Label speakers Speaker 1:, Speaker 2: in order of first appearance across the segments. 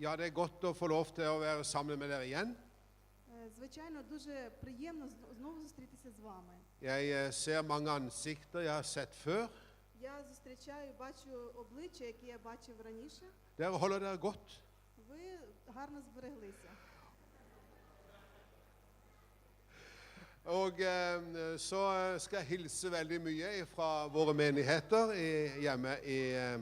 Speaker 1: Ja, det er godt å få lov til å være sammen med dere igjen.
Speaker 2: Е, Звичайно, дуже приємно зно- знову зустрітися з вами.
Speaker 1: Jeg eh, ser mange ansikter jeg har sett før.
Speaker 2: Я зустрічаю, бачу обличчя, які я бачив раніше.
Speaker 1: Dere holder dere godt.
Speaker 2: Ви гарно збереглися.
Speaker 1: Og eh, så eh, skal jeg hilse veldig mye fra våre menigheter i, hjemme i, eh,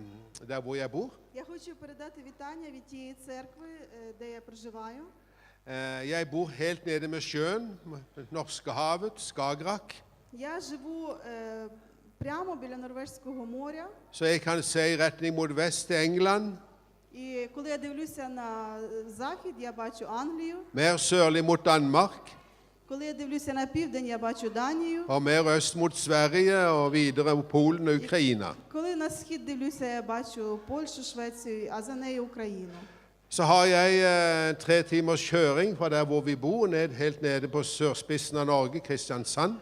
Speaker 1: der hvor jeg bor.
Speaker 2: Я хочу передати вітання від тієї церкви, е, де я проживаю.
Speaker 1: Eh, Jeg bor helt nede med sjøen, Norskehavet, Skagerrak.
Speaker 2: Я живу е, прямо біля Норвежського моря.
Speaker 1: Så jeg kan se i retning mot vest til England,
Speaker 2: І коли я дивлюся на е, захід, я бачу Англію.
Speaker 1: mer sørlig mot Danmark,
Speaker 2: Коли я дивлюся на південь, я бачу Данію.
Speaker 1: og mer øst mot Sverige og videre Polen og Ukraina.
Speaker 2: Коли на схід дивлюся, я бачу Польщу, Швецію, а за нею Україну.
Speaker 1: Så har jeg eh, tre timers kjøring fra der hvor vi bor, ned, helt nede på sørspissen av Norge, Kristiansand.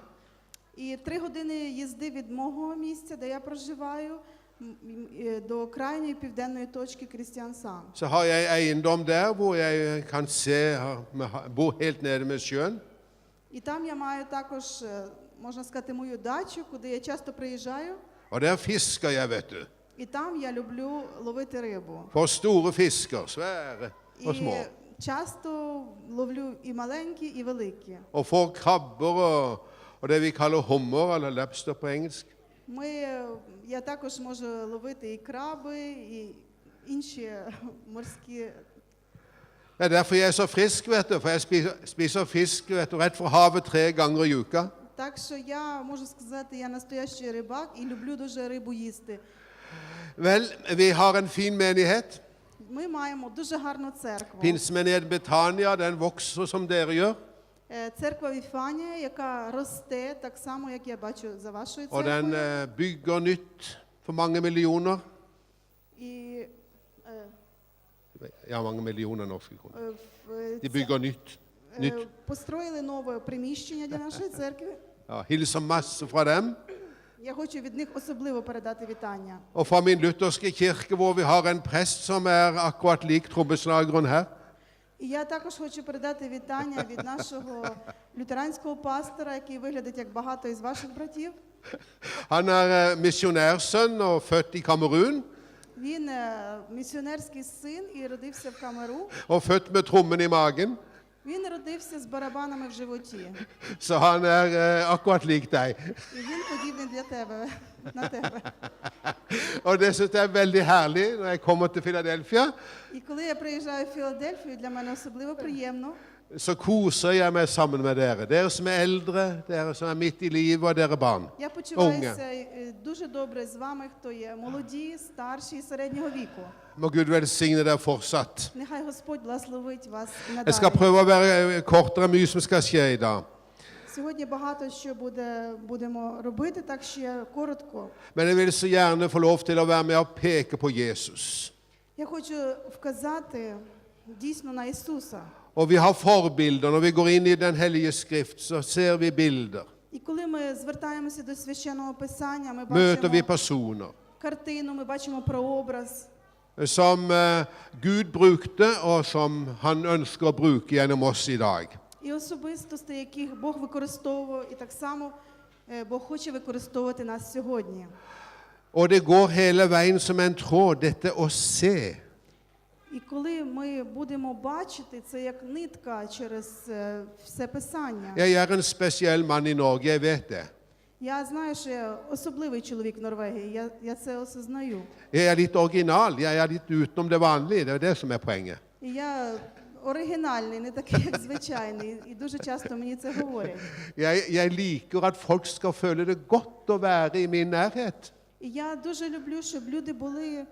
Speaker 2: І три години їзди від мого місця, де я проживаю, м- м- е, до крайньої південної точки Крістіансан.
Speaker 1: Så har jeg eiendom der hvor jeg kan se, har- bor helt nede med sjøen.
Speaker 2: І там я маю також, е, можна сказати, мою дачу, куди я часто приїжджаю.
Speaker 1: Og der fisker jeg, vet du.
Speaker 2: І там я люблю ловити рибу.
Speaker 1: For store fisker, svære og
Speaker 2: І часто ловлю і маленькі, і великі.
Speaker 1: Og får krabber og, og det vi kaller hummer, eller lobster på engelsk.
Speaker 2: Ми, я також можу ловити і краби, і інші морські.
Speaker 1: Det er derfor jeg er så frisk, vet du, for jeg spiser, spiser fisk vet du, rett fra havet tre ganger i uka.
Speaker 2: Так що я можу сказати, я настоящий рибак і люблю дуже рибу їсти.
Speaker 1: Vel, vi har en fin menighet.
Speaker 2: Ми маємо дуже гарну церкву.
Speaker 1: Pinsemenighet Betania, den vokser som dere gjør.
Speaker 2: Е, Церква Віфанія, яка росте так само, як я бачу за вашою
Speaker 1: Og den
Speaker 2: церквою.
Speaker 1: eh, bygger nytt for mange millioner.
Speaker 2: І е,
Speaker 1: Ja, mange millioner norske kroner.
Speaker 2: е, в-
Speaker 1: De
Speaker 2: ця-
Speaker 1: bygger nytt.
Speaker 2: е,
Speaker 1: nytt.
Speaker 2: построїли нове приміщення для нашої церкви.
Speaker 1: Ja, hilser masse fra dem.
Speaker 2: Я хочу від них особливо передати вітання.
Speaker 1: Og fra min lutherske kirke, hvor vi har en prest som er akkurat lik trommeslageren her.
Speaker 2: І я також хочу передати вітання від нашого лютеранського пастора, який виглядить як багато із ваших братів.
Speaker 1: Han er eh, misjonærsønn og født i Kamerun.
Speaker 2: Він е, місіонерський син і родився в Камеру.
Speaker 1: Og født med trommen i magen.
Speaker 2: Він родився з барабанами в животі.
Speaker 1: Så han er eh, akkurat lik deg.
Speaker 2: І він подібний для тебе на тебе.
Speaker 1: Og det synes jeg er veldig herlig når jeg kommer til Philadelphia.
Speaker 2: І коли я приїжджаю в Філадельфію, для мене особливо приємно.
Speaker 1: Så koser jeg meg sammen med dere. Dere som er eldre, dere som er midt i livet, og dere barn.
Speaker 2: Я почуваюся е, дуже добре з вами, хто є молоді, старші і середнього віку.
Speaker 1: Må Gud velsigne dere fortsatt.
Speaker 2: Нехай Господь благословить вас і
Speaker 1: Jeg skal
Speaker 2: надалі.
Speaker 1: prøve å være kortere, mye som skal skje i dag.
Speaker 2: Сьогодні багато що буде, будемо робити, так ще коротко.
Speaker 1: Men jeg vil så gjerne få lov til å være med og peke på Jesus.
Speaker 2: Я хочу вказати дійсно на Ісуса.
Speaker 1: Og vi har forbilder. Når vi går inn i Den hellige skrift, så ser vi bilder.
Speaker 2: І коли ми звертаємося до священного писання, ми
Speaker 1: Møter vi
Speaker 2: бачимо
Speaker 1: personer
Speaker 2: картину, ми бачимо прообраз,
Speaker 1: som eh, Gud brukte, og som han ønsker å bruke gjennom oss i dag.
Speaker 2: і особистості, яких Бог використовував, і так само е, Бог хоче використовувати нас сьогодні.
Speaker 1: Og det går hele veien som en tråd, dette å se.
Speaker 2: І коли ми будемо бачити це як нитка через е, все писання,
Speaker 1: Jeg er en i Norge, jeg vet det.
Speaker 2: я знаю, що я особливий чоловік в Норвегії, я, я це осознаю.
Speaker 1: Jeg er litt original, jeg er litt utenom det vanlige. Det er det som poenget.
Speaker 2: І я оригінальний, не такий, як звичайний, і дуже часто мені це говорять.
Speaker 1: Jeg, jeg liker at folk skal føle det godt å være i min nærhet.
Speaker 2: І я дуже люблю, щоб люди були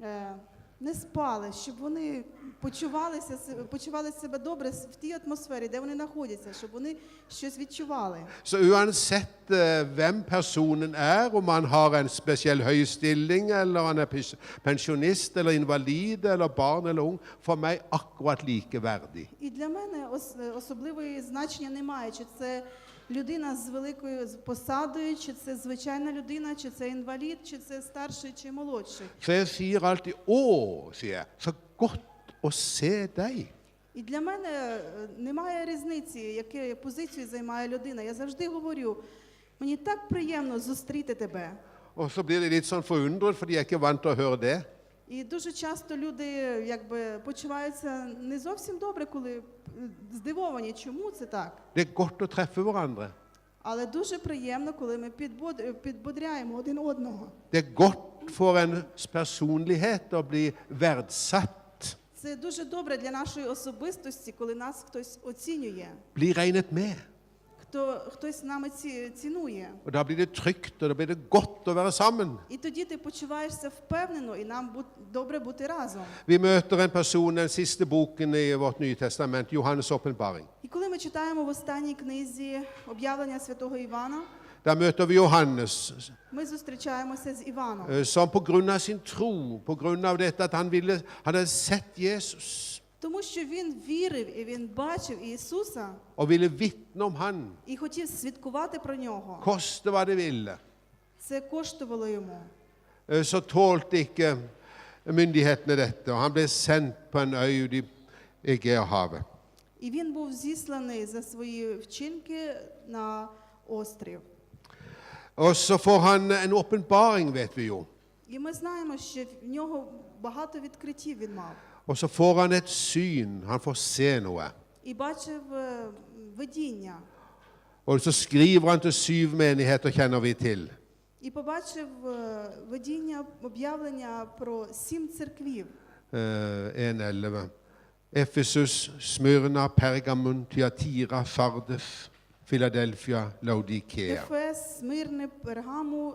Speaker 2: е, не спали, щоб вони почувалися почували себе добре в тій атмосфері, де вони знаходяться, щоб вони щось відчували.
Speaker 1: Så uansett eh, hvem personen er, om han har en spesiell høy stilling, eller han er pens- pensjonist, eller invalid, eller barn eller ung, for meg akkurat likeverdig.
Speaker 2: І для мене ос, особливої значення немає, чи це людина з великою посадою, чи це звичайна людина, чи це інвалід, чи це старший чи молодший.
Speaker 1: Så jeg sier alltid 'Å', sier jeg. Så godt å se deg.
Speaker 2: І для мене е, немає різниці, яку позицію займає людина. Я завжди говорю, мені так приємно зустріти тебе.
Speaker 1: Og så blir de litt sånn forundret, for de er ikke vant til å høre det.
Speaker 2: І дуже часто люди якби почуваються не зовсім добре, коли е, здивовані, чому це так.
Speaker 1: Det er godt å treffe hverandre.
Speaker 2: Але дуже приємно, коли ми підбод- підбодряємо один одного.
Speaker 1: Det er godt for ens personlighet å bli verdsatt,
Speaker 2: Це дуже добре для нашої особистості, коли нас хтось оцінює,
Speaker 1: bli regnet med.
Speaker 2: Хто хтось нами ці, цінує.
Speaker 1: Og Da blir det trygt, og da blir det godt å være sammen.
Speaker 2: І тоді ти почуваєшся впевнено, і нам бу- добре бути разом.
Speaker 1: Vi møter en person, den siste boken i vårt nye testament, Johannes' åpenbaring.
Speaker 2: І коли ми читаємо в останній книзі об'явлення святого Івана,
Speaker 1: Der møter vi Johannes,
Speaker 2: ми зустрічаємося з Іваном.
Speaker 1: eh, som på grunn av sin tro, på grunn av dette at han ville, han hadde sett Jesus
Speaker 2: Тому що він vірив і він бачив Ісуса
Speaker 1: og ville vitne om han,
Speaker 2: і хотів свідкувати про нього.
Speaker 1: koste hva det ville,
Speaker 2: Це коштувало йому.
Speaker 1: eh, så tålte ikke myndighetene dette, og han ble sendt på en øy ute i Egeerhavet.
Speaker 2: І він був зісланий за свої вчинки на острів.
Speaker 1: Og så får han en åpenbaring, vet vi jo.
Speaker 2: І ми знаємо, що в нього багато відкриттів він мав.
Speaker 1: Og så får han et syn, han får se noe.
Speaker 2: І bачив е, видіння,
Speaker 1: Og så skriver han til syv menigheter, kjenner vi til.
Speaker 2: і побачив е, видіння, об'явлення про сім церквів.
Speaker 1: Eh, 1.11. Efesus, Smyrna, Pergamon, Tyatira, Sardes, Philadelphia, Laodikea.
Speaker 2: Ефес, Смирне, Пергаму,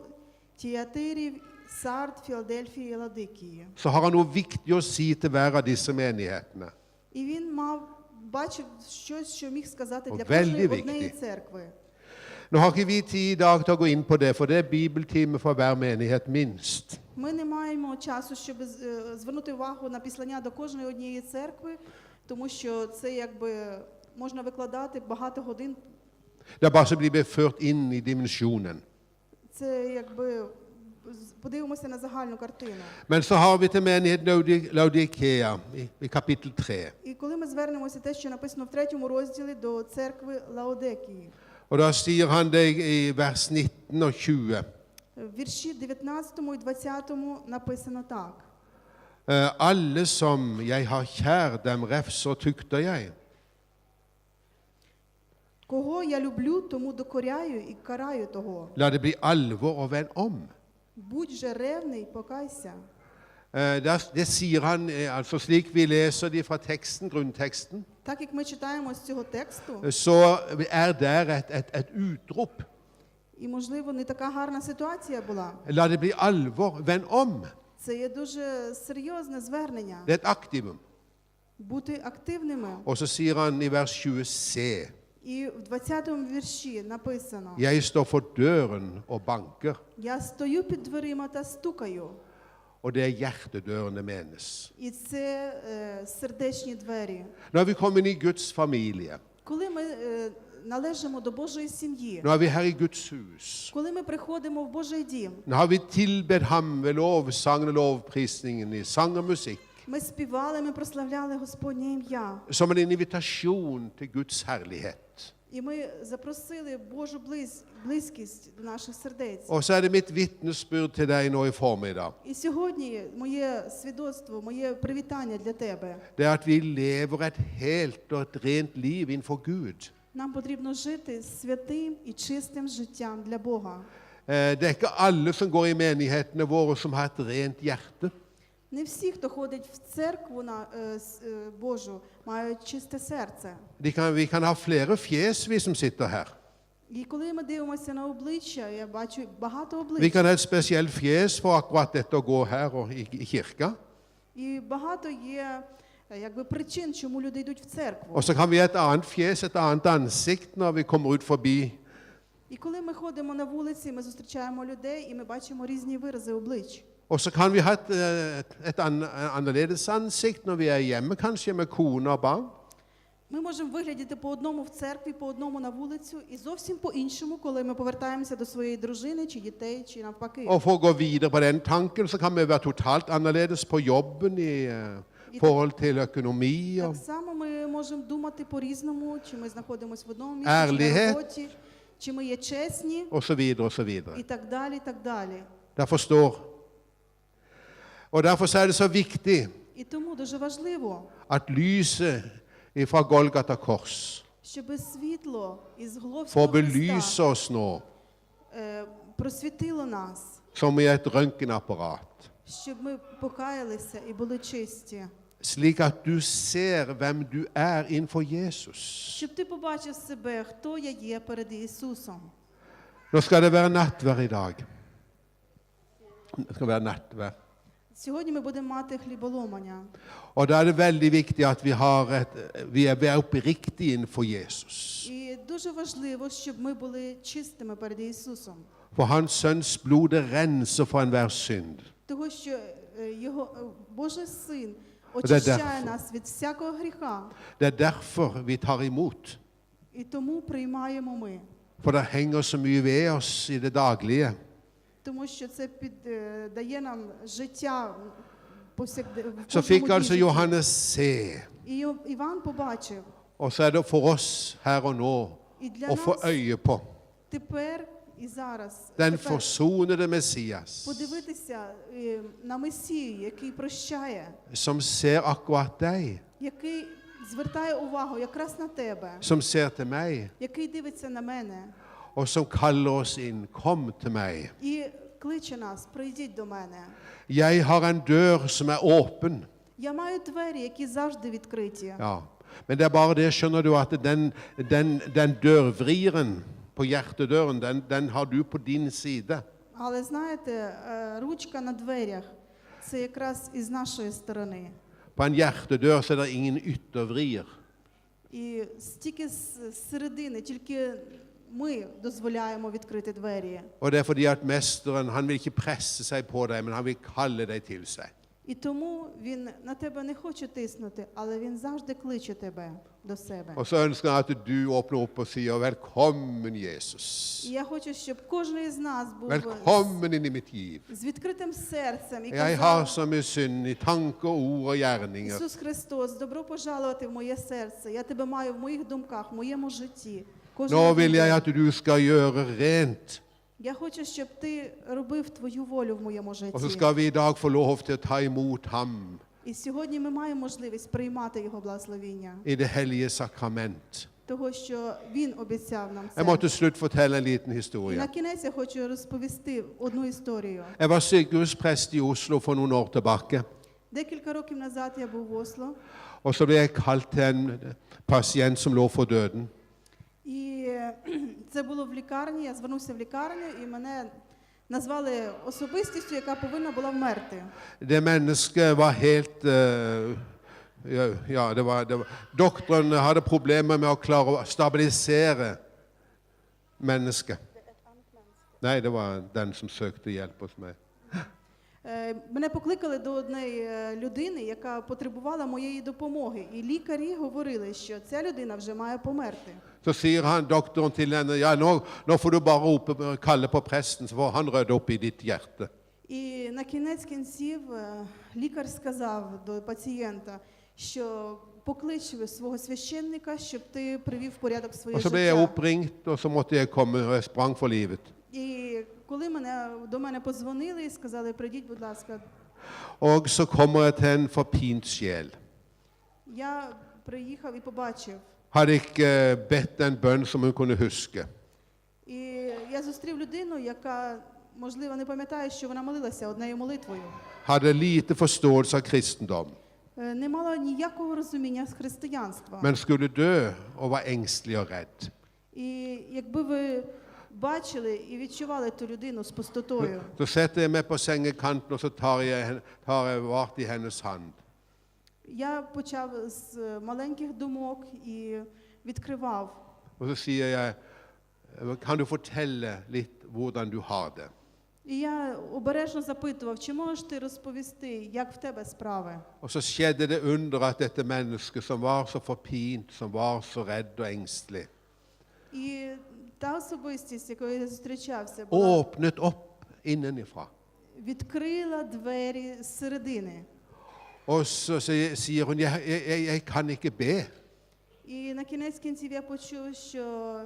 Speaker 2: Тіатирів, Сард, Філадельфії і Ладикії.
Speaker 1: Så har han noe viktig å si til hver av disse menighetene.
Speaker 2: І він мав бачив щось, що міг сказати для кожної однієї церкви.
Speaker 1: Nå har ikke vi tid i dag til å gå inn på det, for det er bibeltime for hver menighet minst.
Speaker 2: Ми не маємо часу, щоб з- е, звернути увагу на післання до кожної однієї церкви, тому що це якби можна викладати багато годин.
Speaker 1: Det er bare så blir vi ført inn i dimensjonen.
Speaker 2: Це якби подивимося на загальну картину.
Speaker 1: Men så har vi til menigheten Laodikea i, kapittel 3.
Speaker 2: І коли ми звернемося те, що написано в третьому розділі до церкви Лаодекії,
Speaker 1: Og da sier han det i vers 19 og 20.
Speaker 2: в вірші 19 і 20 написано так:
Speaker 1: Eh, Alle som jeg har kjær, dem refser tukter jeg.
Speaker 2: Кого я люблю, тому докоряю і караю того.
Speaker 1: La det bli alvor og vend om.
Speaker 2: Будь же ревний, покайся.
Speaker 1: Eh, der- Det sier han eh, altså slik vi leser det fra teksten, grunnteksten,
Speaker 2: Так як ми читаємо з цього тексту,
Speaker 1: eh, så er der et, et, et utrop.
Speaker 2: і можливо не така гарна ситуація була.
Speaker 1: La det bli alvor, vend om.
Speaker 2: Це є дуже серйозне звернення.
Speaker 1: Det er et aktivum.
Speaker 2: Бути активними.
Speaker 1: Og så sier han i vers 20 se.
Speaker 2: І в 20-му вірші написано:
Speaker 1: Jeg står for døren og banker.
Speaker 2: Я стою під дверима та стукаю.
Speaker 1: Og det er hjertedørene menes.
Speaker 2: І це е, сердечні двері.
Speaker 1: Nå er vi kommet i Guds familie.
Speaker 2: Коли ми е, належимо до Божої сім'ї,
Speaker 1: Nå er vi her i Guds hus.
Speaker 2: коли ми приходимо в Божий дім,
Speaker 1: Nå har vi tilbedt ham ved lovsangen og lovprisningen i sang og musikk.
Speaker 2: Ми співали, ми прославляли Господнє ім'я.
Speaker 1: Som en invitasjon til Guds herlighet.
Speaker 2: І ми запросили Божу близь, близькість до наших сердець.
Speaker 1: Og så er det mitt vitnesbyrd til deg nå i formiddag.
Speaker 2: І сьогодні моє свідоцтво, моє привітання для тебе.
Speaker 1: Det er at vi lever et helt og et rent liv innenfor Gud.
Speaker 2: Нам потрібно жити святим і чистим життям для Бога.
Speaker 1: Eh, Det er ikke alle som går i menighetene våre som har et rent hjerte.
Speaker 2: Не всі, хто ходить в церкву на е, е, Божу, мають чисте серце.
Speaker 1: De kan, vi kan ha flere fjes, vi som sitter her.
Speaker 2: І коли ми дивимося на обличчя, я бачу багато
Speaker 1: Vi kan ha et spesielt fjes for akkurat dette å gå her og i, i kirka.
Speaker 2: І багато є е, якби причин, чому люди йдуть в церкву.
Speaker 1: Og så kan vi ha et annet fjes, et annet ansikt når vi kommer ut forbi.
Speaker 2: І коли ми ходимо на вулиці, ми зустрічаємо людей і ми бачимо різні вирази облич.
Speaker 1: Og så kan vi ha et, eh, et, et an- annerledes ansikt når vi er hjemme, kanskje med kone og barn.
Speaker 2: Ми можемо виглядати по одному в церкві, по одному на вулицю, і зовсім по-іншому, коли ми повертаємося до своєї дружини чи дітей, чи навпаки.
Speaker 1: Og for å gå videre på den tanken, så kan vi være totalt annerledes på jobben, i, eh,
Speaker 2: І
Speaker 1: forhold til økonomi
Speaker 2: Так
Speaker 1: og
Speaker 2: само ми можемо думати по-різному, чи ми знаходимося в одному місці, чи
Speaker 1: Ærlighet.
Speaker 2: на роботі, чи ми є чесні,
Speaker 1: og så videre og så videre.
Speaker 2: і так далі, і так далі.
Speaker 1: Derfor står Og derfor så er det så viktig
Speaker 2: І тому дуже важливо,
Speaker 1: at lyset fra Golgata kors
Speaker 2: щоб світло із
Speaker 1: får
Speaker 2: Головського
Speaker 1: belyse
Speaker 2: Христа
Speaker 1: oss nå
Speaker 2: е, просвітило нас,
Speaker 1: som i et røntgenapparat,
Speaker 2: щоб ми покаялися і були чисті.
Speaker 1: slik at du ser hvem du er innenfor Jesus.
Speaker 2: Щоб ти побачив себе, хто я є перед Ісусом.
Speaker 1: Nå skal det være nattverd i dag. Det skal være nattverd.
Speaker 2: Сьогодні ми будемо мати хліболомання.
Speaker 1: Og da er det veldig viktig at vi, har et, vi er vi er oppriktige innenfor Jesus.
Speaker 2: І дуже важливо, щоб ми були чистими перед Ісусом.
Speaker 1: For Hans sønns blod det renser for enhver synd.
Speaker 2: Того, що е, його е, Божий син
Speaker 1: це
Speaker 2: очищає
Speaker 1: derfor.
Speaker 2: нас від всякого гріха,
Speaker 1: Det er derfor vi tar imot.
Speaker 2: і тому приймаємо ми.
Speaker 1: For det henger så mye ved oss i det daglige.
Speaker 2: Тому що це під, е, дає нам життя
Speaker 1: Så fikk altså. Johannes se.
Speaker 2: І Іван побачив,
Speaker 1: Og så er det for oss her og nå å få øye på
Speaker 2: тепер і зараз
Speaker 1: den forsonede Messias,
Speaker 2: подивитися е, на Месію, який прощає,
Speaker 1: som ser akkurat deg,
Speaker 2: який звертає увагу якраз на тебе,
Speaker 1: som ser til meg,
Speaker 2: який дивиться на мене
Speaker 1: og som kaller oss inn. Kom til meg.
Speaker 2: і кличе нас, прийдіть до мене.
Speaker 1: Jeg har en dør som er åpen.
Speaker 2: Я маю двері, які завжди відкриті.
Speaker 1: Ja. Men det er bare det, skjønner du, at den, den, den dørvrieren på hjertedøren, den, den har du på din side.
Speaker 2: Але знаєте, е, ручка на дверях це якраз із нашої сторони.
Speaker 1: På en hjertedør så er det ingen yttervrier.
Speaker 2: І стільки з з середини, тільки ми дозволяємо відкрити двері.
Speaker 1: Og det er fordi at mesteren han vil ikke presse seg på deg, men han vil kalle deg til seg.
Speaker 2: І тому він на тебе не хоче тиснути, але він завжди кличе тебе до себе.
Speaker 1: Og så ønsker han at du åpner opp og sier 'Velkommen, Jesus'.
Speaker 2: І я хочу, щоб кожен із нас був
Speaker 1: Velkommen inn i mitt liv.
Speaker 2: з відкритим серцем і
Speaker 1: Jeg har
Speaker 2: казав,
Speaker 1: så mye synd i tanker, ord og gjerninger.
Speaker 2: Ісус Христос, добро пожалувати в моє серце. Я тебе маю в моїх думках, в моєму житті. Кожен
Speaker 1: Nå vil
Speaker 2: день.
Speaker 1: jeg at du skal gjøre rent.
Speaker 2: Я хочу, щоб ти робив твою волю в моєму
Speaker 1: Og så
Speaker 2: житті.
Speaker 1: skal vi i dag få lov til å ta imot ham
Speaker 2: І сьогодні ми маємо можливість приймати його благословіння,
Speaker 1: i det hellige sakrament.
Speaker 2: того що він обіцяв нам
Speaker 1: Jeg må
Speaker 2: це.
Speaker 1: til slutt fortelle en liten
Speaker 2: І на
Speaker 1: historie.
Speaker 2: кінець я хочу розповісти одну історію.
Speaker 1: Jeg var sykehusprest i Oslo for noen år tilbake.
Speaker 2: Декілька років назад я був в Осло,
Speaker 1: Og så ble jeg kalt til en pasient som lå for døden.
Speaker 2: і е, це було в лікарні. Я звернувся в лікарню, і мене назвали особистістю, яка повинна була вмерти.
Speaker 1: Det mennesket var helt eh, ja, ja, det var, det var, Doktoren hadde problemer med å klare å stabilisere mennesket. Nei, det var den som søkte hjelp hos meg.
Speaker 2: Е, Мене покликали до однієї е, людини, яка потребувала моєї допомоги. І лікарі говорили, що ця людина вже має померти.
Speaker 1: Så sier han, doktoren til henne ja, nå, nå får du bare rope, kalle på presten, så får han rydde opp i ditt hjerte.
Speaker 2: І на кінець кінців е, лікар сказав до пацієнта, що поклич свого священника, щоб ти привів порядок своє
Speaker 1: Og så ble jeg
Speaker 2: життя.
Speaker 1: oppringt, og så måtte jeg komme, og jeg sprang for livet.
Speaker 2: Коли мене до мене подзвонили і сказали, прийдіть, будь ласка,
Speaker 1: Og så kommer jeg til en forpint sjel.
Speaker 2: я приїхав і побачив.
Speaker 1: Hadde ikke bedt en bønn som hun kunne huske.
Speaker 2: І я зустрів людину, яка, можливо, не пам'ятає, що вона молилася однею молитвою.
Speaker 1: Hadde lite forståelse av kristendom.
Speaker 2: Е, Не мала ніякого розуміння з християнства.
Speaker 1: men skulle dø og var engstelig og redd.
Speaker 2: І якби ви бачили і відчували ту людину з пустотою,
Speaker 1: Så setter jeg meg på sengekanten og så tar jeg, tar jeg vart i hennes hand.
Speaker 2: я почав з маленьких думок і відкривав.
Speaker 1: Og så sier jeg, kan du fortelle litt hvordan du har det?
Speaker 2: І я обережно запитував, чи можеш ти розповісти, як в тебе справи?
Speaker 1: Og så skjedde det under at dette mennesket som var så forpint, som var så redd og engstelig,
Speaker 2: І та особистість, якою я зустрічався, була,
Speaker 1: åpnet opp innenifra.
Speaker 2: відкрила двері з середини.
Speaker 1: Og så sier sier hun jeg, jeg, jeg, jeg kan ikke be.
Speaker 2: І на кінець кінців я почув, що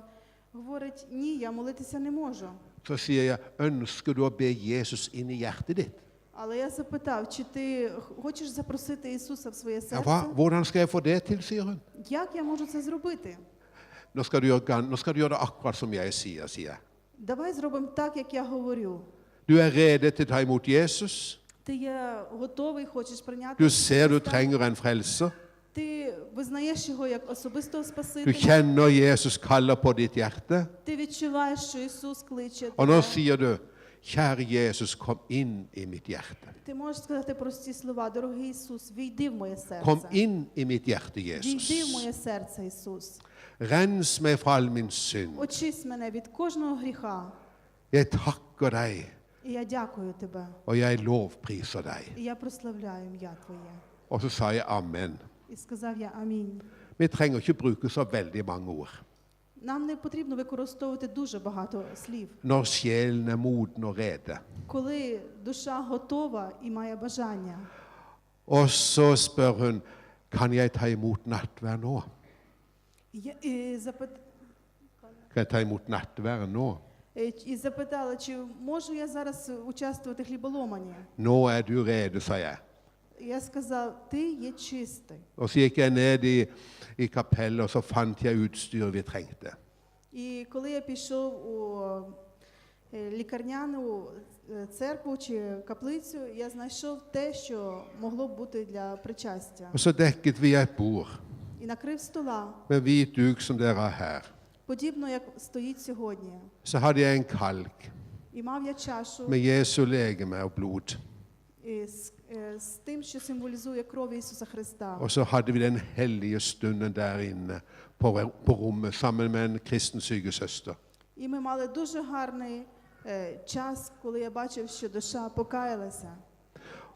Speaker 2: говорить: ні, я молитися не можу.
Speaker 1: Så sier jeg ønsker du å be Jesus inn i hjertet ditt.
Speaker 2: Але я запитав, чи ти хочеш запросити Ісуса в своє
Speaker 1: Ja,
Speaker 2: серце?
Speaker 1: hva, hvordan skal jeg få det til, sier hun.
Speaker 2: Як я можу це зробити?
Speaker 1: Nå skal, du gjøre, gan- nå skal du gjøre det akkurat som jeg sier, sier jeg.
Speaker 2: Давай зробимо так, як я говорю.
Speaker 1: Du er rede til å ta imot Jesus.
Speaker 2: Ти є готовий, хочеш прийняти.
Speaker 1: Du ser du
Speaker 2: Христа?
Speaker 1: trenger en frelser.
Speaker 2: Ти визнаєш його як особистого
Speaker 1: Du
Speaker 2: Спасителя.
Speaker 1: kjenner Jesus kaller på ditt hjerte.
Speaker 2: Ти відчуваєш, що Ісус кличе.
Speaker 1: Og nå
Speaker 2: тебе.
Speaker 1: sier du, kjære Jesus, kom inn i mitt hjerte.
Speaker 2: Ти можеш сказати прості слова, дорогий Ісус, війди в моє
Speaker 1: Kom
Speaker 2: серце.
Speaker 1: inn i mitt hjerte,
Speaker 2: Війди в
Speaker 1: Jesus.
Speaker 2: моє серце, Ісус.
Speaker 1: Rens meg fra all min synd.
Speaker 2: Очись мене від кожного гріха.
Speaker 1: Jeg takker deg,
Speaker 2: І я дякую тебе.
Speaker 1: og jeg lovpriser deg.
Speaker 2: І я прославляю ім'я Твоє.
Speaker 1: Og så sa jeg amen.
Speaker 2: І сказав я амінь.
Speaker 1: Vi trenger ikke bruke så veldig mange ord.
Speaker 2: Нам не потрібно використовувати дуже багато слів.
Speaker 1: Når sjelen er moden og rede.
Speaker 2: Коли душа готова і має бажання.
Speaker 1: Og så spør hun, kan jeg ta imot nattvær nå?
Speaker 2: Я- і, запит...
Speaker 1: Kan jeg ta imot nattvær nå?
Speaker 2: е, і запитала, чи можу я зараз участвувати в хліболомані.
Speaker 1: Nå er du rede, sa jeg.
Speaker 2: Я сказав, ти є чистий.
Speaker 1: Og så gikk jeg ned i, i kapellet, og så fant jeg utstyret vi trengte.
Speaker 2: І коли я пішов у е, лікарняну е, церкву чи каплицю, я знайшов те, що могло б бути для причастя.
Speaker 1: Og så dekket vi et bord
Speaker 2: І накрив стола,
Speaker 1: med hvit duk som dere har her.
Speaker 2: подібно як стоїть сьогодні.
Speaker 1: Så hadde jeg en kalk
Speaker 2: І мав я чашу
Speaker 1: med Jesu legeme og blod.
Speaker 2: е, з, е, тим, що символізує кров Ісуса Христа.
Speaker 1: Og så hadde vi den hellige stunden der inne på, på rommet sammen med en kristen sykesøster.
Speaker 2: І ми мали дуже гарний е, час, коли я бачив, що душа покаялася.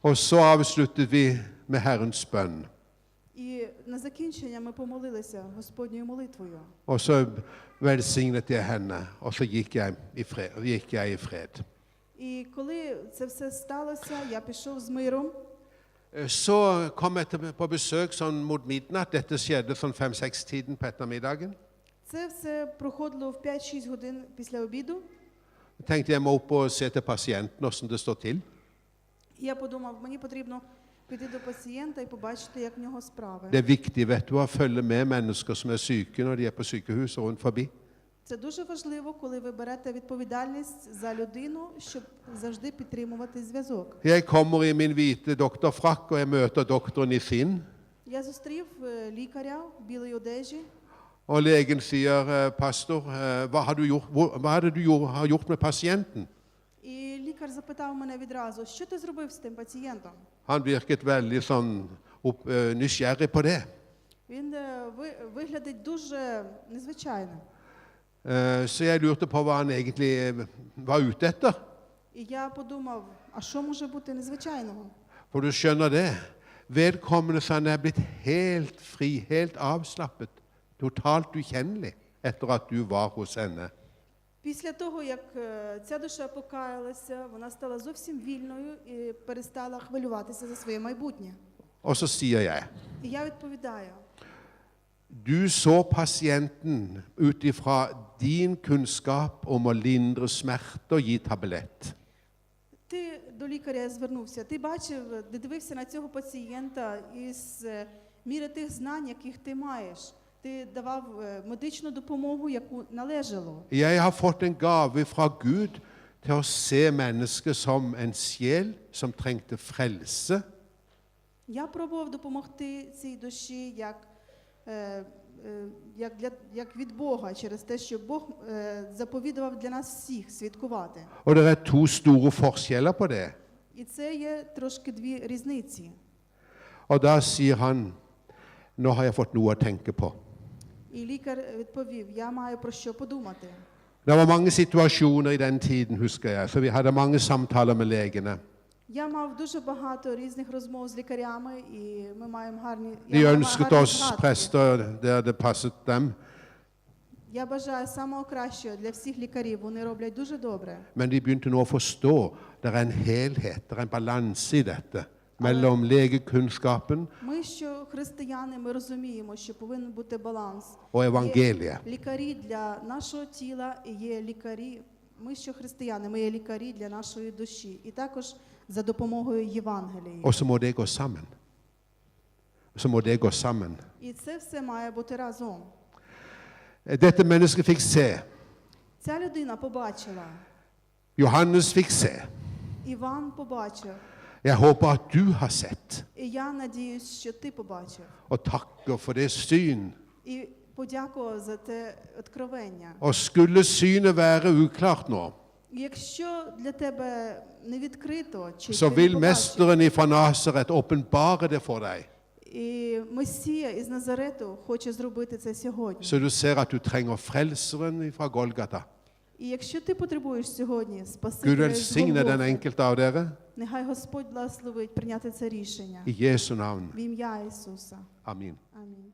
Speaker 1: Og så avsluttet vi med Herrens bønn.
Speaker 2: І на закінчення ми помолилися Господньою молитвою.
Speaker 1: Og så velsignet jeg henne, og så gikk jeg i fred. Gikk jeg i fred.
Speaker 2: І коли це все сталося, я пішов з миром.
Speaker 1: Eh, Så kom jeg til- på besøk sånn mot midnatt. Dette skjedde sånn fem-seks-tiden på ettermiddagen.
Speaker 2: Це все проходило в 5-6 годин після обіду.
Speaker 1: Jeg tenkte jeg må opp og se til pasienten hvordan det står til.
Speaker 2: І я подумав, мені потрібно піти до пацієнта і побачити, як в нього справи.
Speaker 1: Det er viktig vet du, å følge med mennesker som er syke når de er på sykehuset rundt forbi.
Speaker 2: Це дуже важливо, коли ви берете відповідальність за людину, щоб завжди підтримувати зв'язок.
Speaker 1: Jeg kommer i min hvite doktorfrakk, og jeg møter doktoren i sin.
Speaker 2: Я зустрів е, лікаря в білій одежі,
Speaker 1: Og legen sier, «Eh, 'Pastor, eh, hva, har du gjort, hva er det du har gjort med pasienten?'
Speaker 2: і лікар запитав мене відразу, що ти зробив з тим пацієнтом.
Speaker 1: Han virket veldig sånn opp, nysgjerrig på det.
Speaker 2: Він е, ви- виглядить дуже незвичайно.
Speaker 1: Eh, Så jeg lurte på hva han egentlig eh, var ute etter.
Speaker 2: І я подумав, а що може бути незвичайного?
Speaker 1: For du skjønner det, vedkommende så han er blitt helt fri, helt avslappet, totalt ukjennelig etter at du var hos henne.
Speaker 2: Після того, як е, ця душа покаялася, вона стала зовсім вільною і перестала хвилюватися за своє майбутнє.
Speaker 1: Og så sier jeg,
Speaker 2: І я відповідаю:
Speaker 1: du så pasienten ut ifra din kunnskap om å lindre smerte og gi tablett.
Speaker 2: ти до лікаря звернувся, ти бачив, ти дивився на цього пацієнта із е, міри тих знань, яких ти маєш. Ти давав е, медичну допомогу, яку належало.
Speaker 1: Jeg har fått en gave fra Gud til å se mennesket som en sjel som trengte frelse.
Speaker 2: Я пробував допомогти цій душі як, е, е, як, для, як від Бога, через те, що Бог е, заповідував для нас всіх святкувати.
Speaker 1: Og det er to store forskjeller på det.
Speaker 2: І це є tрошки дві різниці.
Speaker 1: Og da sier han, nå har jeg fått noe å tenke på.
Speaker 2: І лікар відповів: Я маю про що подумати.
Speaker 1: Det var mange situasjoner i den tiden, husker jeg, så vi hadde mange samtaler med legene.
Speaker 2: Я мав дуже багато різних розмов з лікарями, і ми маємо гарні.
Speaker 1: Dem,
Speaker 2: Я бажаю самого кращого для всіх лікарів. Вони роблять дуже добре.
Speaker 1: men de begynte nå å forstå det er en helhet, det er en balanse i dette, mellom legekunnskapen
Speaker 2: Ми, що християни, ми розуміємо, що повинен бути баланс.
Speaker 1: og evangeliet.
Speaker 2: лікарі для нашого тіла і є лікарі. Ми, що християни, ми є лікарі для нашої душі. І також за допомогою Євангелії.
Speaker 1: Og så må det gå sammen. Så må det gå sammen.
Speaker 2: І це все має бути разом.
Speaker 1: Dette mennesket fikk se.
Speaker 2: Ця людина побачила,
Speaker 1: Johannes fikk se.
Speaker 2: Іван побачив.
Speaker 1: Jeg håper at du har sett,
Speaker 2: І я надіюсь, що ти побачив.
Speaker 1: og takker for det syn.
Speaker 2: І подякував за те откровення.
Speaker 1: Og skulle synet være uklart nå,
Speaker 2: Якщо для тебе не відкрито, чи
Speaker 1: så
Speaker 2: ти не побачив,
Speaker 1: Mesteren ifra Nasaret åpenbare det for deg,
Speaker 2: і Месія із Назарету хоче зробити це сьогодні.
Speaker 1: så du ser at du trenger Frelseren fra Golgata.
Speaker 2: І якщо ти потребуєш сьогодні
Speaker 1: Gud
Speaker 2: Спасителя з
Speaker 1: velsigne den enkelte av dere
Speaker 2: нехай Господь благословить прийняти це рішення
Speaker 1: i Jesu navn.
Speaker 2: в ім'я Ісуса.
Speaker 1: Amen.
Speaker 2: Амінь.